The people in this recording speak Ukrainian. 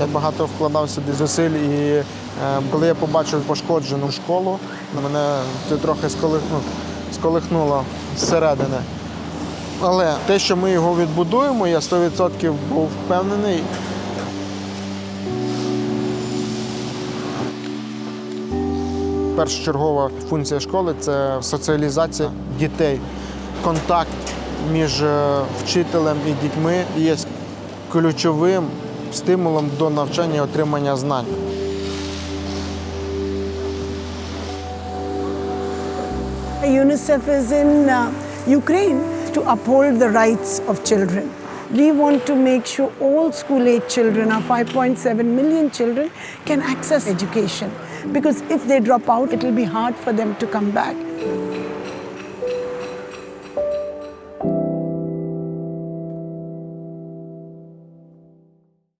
Я багато вкладав сюди зусиль, і е, коли я побачив пошкоджену школу, мене це трохи сколихну, сколихнуло зсередини. Але те, що ми його відбудуємо, я 100% був впевнений. Першочергова функція школи це соціалізація дітей. Контакт між е, вчителем і дітьми є ключовим стимулом до навчання і отримання знань. UNICEF is in uh, Ukraine to uphold the rights of children. We want to make sure all school age children, our 5.7 million children, can access education. Because if they drop out, it will be hard for them to come back.